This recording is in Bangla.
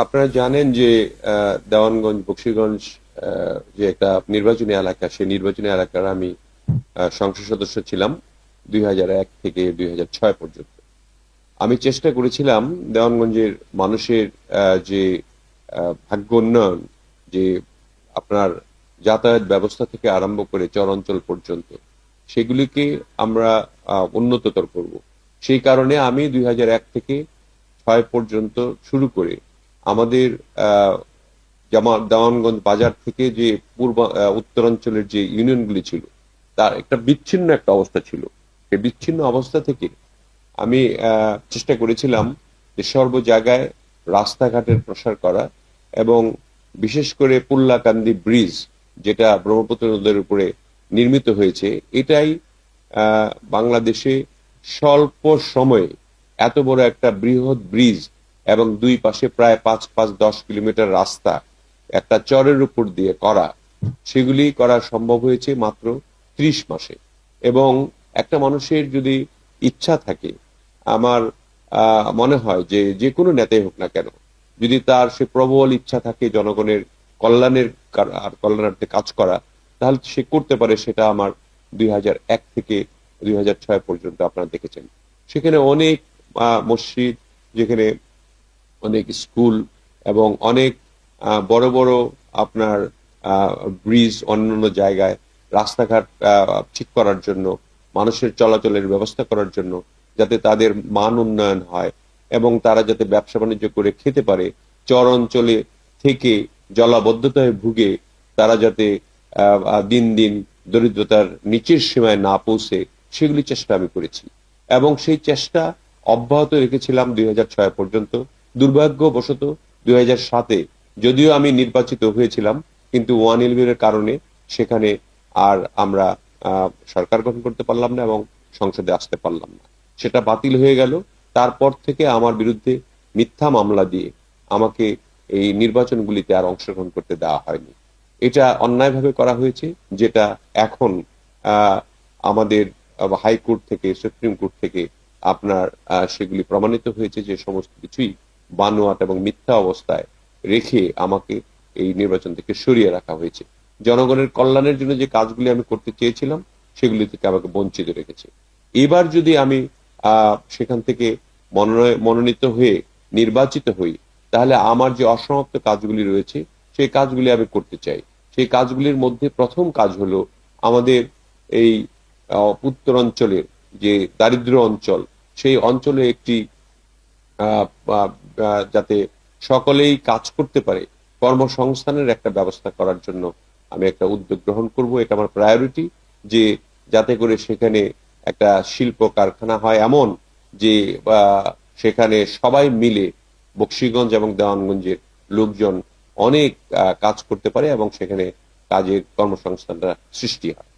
আপনারা জানেন যে দেওয়ানগঞ্জ, বক্সিগঞ্জ যে একটা নির্বাচনী এলাকা, সেই নির্বাচনী এলাকার আমি সংসদ সদস্য ছিলাম দুই হাজার এক থেকে দুই হাজার ছয় পর্যন্ত। আমি চেষ্টা করেছিলাম দেওয়ানগঞ্জের মানুষের যে ভাগ্য উন্নয়ন, যে আপনার যাতায়াত ব্যবস্থা থেকে আরম্ভ করে চরাঞ্চল পর্যন্ত, সেগুলিকে আমরা উন্নততর করব। সেই কারণে আমি দুই হাজার এক থেকে ছয় পর্যন্ত শুরু করে আমাদের দেওয়ানগঞ্জ বাজার থেকে যে পূর্ব উত্তরাঞ্চলের যে ইউনিয়নগুলি ছিল, তার একটা বিচ্ছিন্ন একটা অবস্থা ছিল। সেই বিচ্ছিন্ন অবস্থা থেকে আমি চেষ্টা করেছিলাম যে সর্ব জায়গায় রাস্তাঘাটের প্রসার করা এবং বিশেষ করে পুল্লাকান্দি ব্রিজ, যেটা ব্রহ্মপুত্র নদের উপরে নির্মিত হয়েছে, এটাই বাংলাদেশে স্বল্প সময়ে এত বড় একটা বৃহৎ ব্রিজ এবং দুই পাশে প্রায় পাঁচ পাঁচ দশ কিলোমিটার রাস্তা একটা চরের উপর দিয়ে করা, সেগুলি করা সম্ভব হয়েছে মাত্র ত্রিশ মাসে। এবং একটা মানুষের যদি ইচ্ছা থাকে, আমার মনে হয় যে যে কোনো নেতাই হোক না কেন, যদি তার সে প্রবল ইচ্ছা থাকে জনগণের কল্যাণের আর কল্যাণার্থে কাজ করা, তাহলে সে করতে পারে সেটা আমার দুই এক থেকে দুই হাজার ছয় পর্যন্ত আপনারা দেখেছেন। সেখানে অনেক মসজিদ, যেখানে অনেক স্কুল এবং অনেক বড় বড় আপনার ব্রিজ অন্যান্য জায়গায় রাস্তাঘাট ঠিক করার জন্য, মানুষের চলাচলের ব্যবস্থা করার জন্য যাতে তাদের মান উন্নয়ন হয় এবং তারা যাতে ব্যবসা বাণিজ্য করে খেতে পারে, চর অঞ্চলে থেকে জলাবদ্ধতায় ভুগে তারা যাতে দিন দিন দরিদ্রতার নিচের সীমায় না পৌঁছে, সেগুলি চেষ্টা আমি করেছি। এবং সেই চেষ্টা অব্যাহত রেখেছিলাম দুই হাজার ছয় পর্যন্ত। দুর্ভাগ্যবশত দুই হাজার সাতে যদিও আমি নির্বাচিত হয়েছিলাম, কিন্তু ওয়ান ইলেভেনের কারণে সেখানে আর আমরা সরকার গঠন করতে পারলাম না এবং সংসদে আসতে পারলাম না। সেটা বাতিল হয়ে গেল। তারপর থেকে আমার বিরুদ্ধে মিথ্যা মামলা দিয়ে আমাকে এই নির্বাচনগুলিতে আর অংশগ্রহণ করতে দেওয়া হয়নি। এটা অন্যায়ভাবে করা হয়েছে, যেটা এখন আমাদের হাইকোর্ট থেকে, সুপ্রিম কোর্ট থেকে আপনার সেগুলি প্রমাণিত হয়েছে যে সমস্ত কিছুই বানোয়াট এবং মিথ্যা অবস্থায় রেখে আমাকে এই নির্বাচন থেকে সরিয়ে রাখা হয়েছে। জনগণের কল্যাণের জন্য যে কাজগুলি আমি করতে চেয়েছিলাম, সেগুলি থেকে আমাকে বঞ্চিত রেখেছে। এবার যদি আমি সেখান থেকে মনোনয়- মনোনীত হয়ে নির্বাচিত হই, তাহলে আমার যে অসমাপ্ত কাজগুলি রয়েছে, সেই কাজগুলি আমি করতে চাই। সেই কাজগুলির মধ্যে প্রথম কাজ হলো আমাদের এই উত্তরাঞ্চলের যে দারিদ্র অঞ্চল, সেই অঞ্চলে একটি যাতে সকলেই কাজ করতে পারে, কর্মসংস্থানের একটা ব্যবস্থা করার জন্য আমি একটা উদ্যোগ গ্রহণ করব। এটা আমার প্রায়োরিটি যে যাতে করে সেখানে একটা শিল্প কারখানা হয় এমন যে সেখানে সবাই মিলে বক্সিগঞ্জ এবং দেওয়ানগঞ্জের লোকজন অনেক কাজ করতে পারে এবং সেখানে কাজের কর্মসংস্থানটা সৃষ্টি হয়।